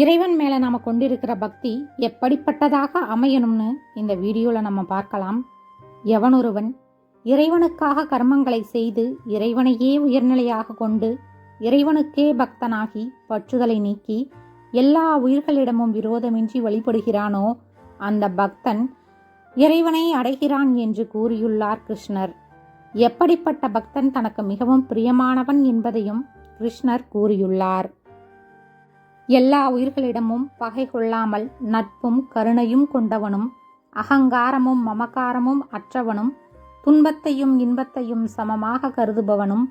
இறைவன் மேலே நாம் கொண்டிருக்கிற பக்தி எப்படிப்பட்டதாக அமையணும்னு இந்த வீடியோவில் நம்ம பார்க்கலாம். எவனொருவன் இறைவனுக்காக கர்மங்களை செய்து இறைவனையே உயர்நிலையாக கொண்டு இறைவனுக்கே பக்தனாகி பற்றுதலை நீக்கி எல்லா உயிர்களிடமும் விரோதமின்றி வழிபடுகிறானோ அந்த பக்தன் இறைவனை அடைகிறான் என்று கூறியுள்ளார் கிருஷ்ணர். எப்படிப்பட்ட பக்தன் தனக்கு மிகவும் பிரியமானவன் என்பதையும் கிருஷ்ணர் கூறியுள்ளார். எல்லா உயிர்களிடமும் பகை கொள்ளாமல் நட்பும் கருணையும் கொண்டவனும் அகங்காரமும் மமகாரமும் அற்றவனும் துன்பத்தையும் இன்பத்தையும் சமமாக கருதுபவனும்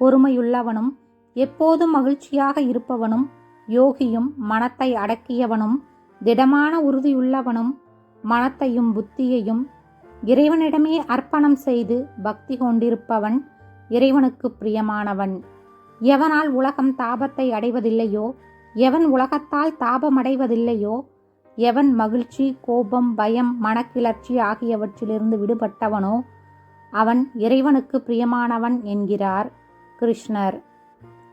பொறுமையுள்ளவனும் எப்போதும் மகிழ்ச்சியாக இருப்பவனும் யோகியும் மனத்தை அடக்கியவனும் திடமான உறுதியுள்ளவனும் மனத்தையும் புத்தியையும் இறைவனிடமே அர்ப்பணம் செய்து பக்தி கொண்டிருப்பவன் இறைவனுக்கு பிரியமானவன். எவனால் உலகம் தாபத்தை அடைவதில்லையோ எவன் உலகத்தால் தாபமடைவதில்லையோ எவன் மகிழ்ச்சி கோபம் பயம் மனக்கிளர்ச்சி ஆகியவற்றிலிருந்து விடுபட்டவனோ அவன் இறைவனுக்கு பிரியமானவன் என்கிறார் கிருஷ்ணர்.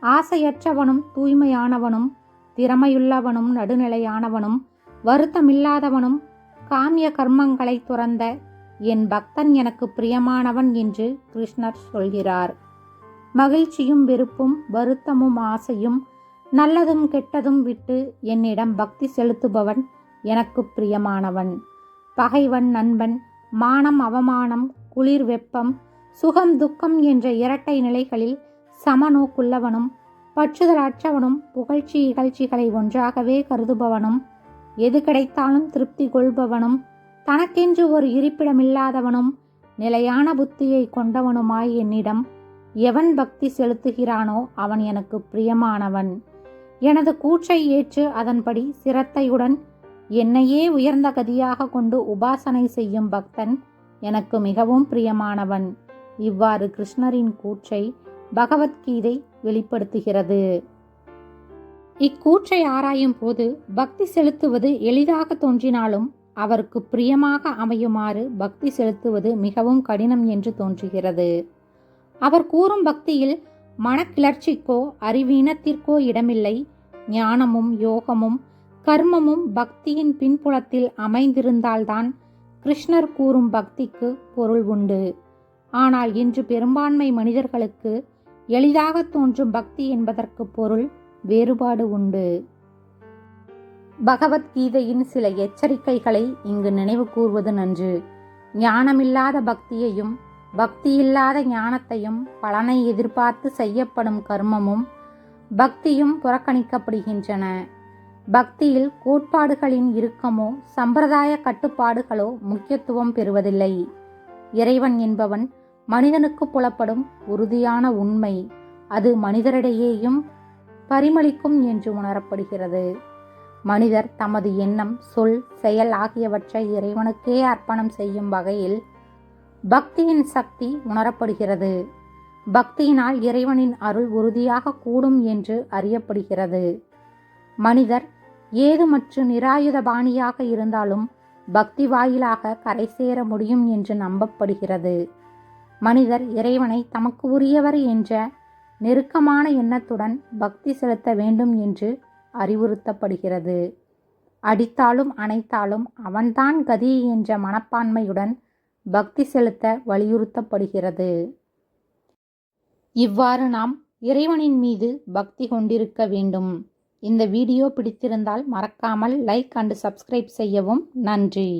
ஆசையற்றவனும் தூய்மையானவனும் திறமையுள்ளவனும் நடுநிலையானவனும் வருத்தமில்லாதவனும் காமிய கர்மங்களை துறந்த என் பக்தன் எனக்கு பிரியமானவன் என்று கிருஷ்ணர் சொல்கிறார். மகிழ்ச்சியும் வெறுப்பும் வருத்தமும் ஆசையும் நல்லதும் கெட்டதும் விட்டு என்னிடம் பக்தி செலுத்துபவன் எனக்கு பிரியமானவன். பகைவன் நண்பன் மானம் அவமானம் குளிர் வெப்பம் சுகம் துக்கம் என்ற இரட்டை நிலைகளில் சமநோக்குள்ளவனும் பற்றுதலற்றவனும் புகழ்ச்சி இகழ்ச்சிகளை ஒன்றாகவே கருதுபவனும் எது கிடைத்தாலும் திருப்தி கொள்பவனும் தனக்கென்று ஒரு இருப்பிடமில்லாதவனும் நிலையான புத்தியை கொண்டவனுமாய் என்னிடம் எவன் பக்தி செலுத்துகிறானோ அவன் எனக்கு பிரியமானவன். எனது கூற்றை ஏற்று அதன்படி சிரத்தையுடன் என்னையே உயர்ந்த கதியாக கொண்டு உபாசனை செய்யும் பக்தன் எனக்கு மிகவும் பிரியமானவன். இவ்வாறு கிருஷ்ணரின் கூற்றை பகவத்கீதை வெளிப்படுத்துகிறது. இக்கூற்றை ஆராயும் போது பக்தி செலுத்துவது எளிதாக தோன்றினாலும் அவருக்கு பிரியமாக அமையுமாறு பக்தி செலுத்துவது மிகவும் கடினம் என்று தோன்றுகிறது. அவர் கூறும் பக்தியில் மனக்கிளர்ச்சிக்கோ அறிவீனத்திற்கோ இடமில்லை. ஞானமும் யோகமும் கர்மமும் பக்தியின் பின்புலத்தில் அமைந்திருந்தால்தான் கிருஷ்ணர் கூறும் பக்திக்கு பொருள் உண்டு. ஆனால் இன்று பெரும்பான்மை மனிதர்களுக்கு எளிதாக தோன்றும் பக்தி என்பதற்கு பொருள் வேறுபாடு உண்டு. பகவத்கீதையின் சில எச்சரிக்கைகளை இங்கு நினைவு கூர்வது நன்று. ஞானமில்லாத பக்தியையும் பக்தியில்லாத ஞானத்தையும் பலனை எதிர்பார்த்து செய்யப்படும் கர்மமும் பக்தியும் புறக்கணிக்கப்படுகின்றன. பக்தியில் கோட்பாடுகளின் இறுக்கமோ சம்பிரதாய கட்டுப்பாடுகளோ முக்கியத்துவம் பெறுவதில்லை. இறைவன் என்பவன் மனிதனுக்கு புலப்படும் உறுதியான உண்மை. அது மனிதரிடையேயும் பரிமளிக்கும் என்று உணரப்படுகிறது. மனிதர் தமது எண்ணம் சொல் செயல் ஆகியவற்றை இறைவனுக்கே அர்ப்பணம் செய்யும் வகையில் பக்தியின் சக்தி உணரப்படுகிறது. பக்தியினால் இறைவனின் அருள் உறுதியாக கூடும் என்று அறியப்படுகிறது. மனிதர் ஏதுமற்று நிராயுத பாணியாக இருந்தாலும் பக்தி வாயிலாக கரை சேர முடியும் என்று நம்பப்படுகிறது. மனிதர் இறைவனை தமக்கு உரியவர் என்ற நெருக்கமான எண்ணத்துடன் பக்தி செலுத்த வேண்டும் என்று அறிவுறுத்தப்படுகிறது. அடித்தாலும் அணைத்தாலும் அவன்தான் கதி என்ற மனப்பான்மையுடன் பக்தி செலுத்த வலியுறுத்தப்படுகிறது. இவ்வாறு நாம் இறைவனின் மீது பக்தி கொண்டிருக்க வேண்டும். இந்த வீடியோ பிடித்திருந்தால் மறக்காமல் லைக் அண்டு சப்ஸ்கிரைப் செய்யவும் நன்றி.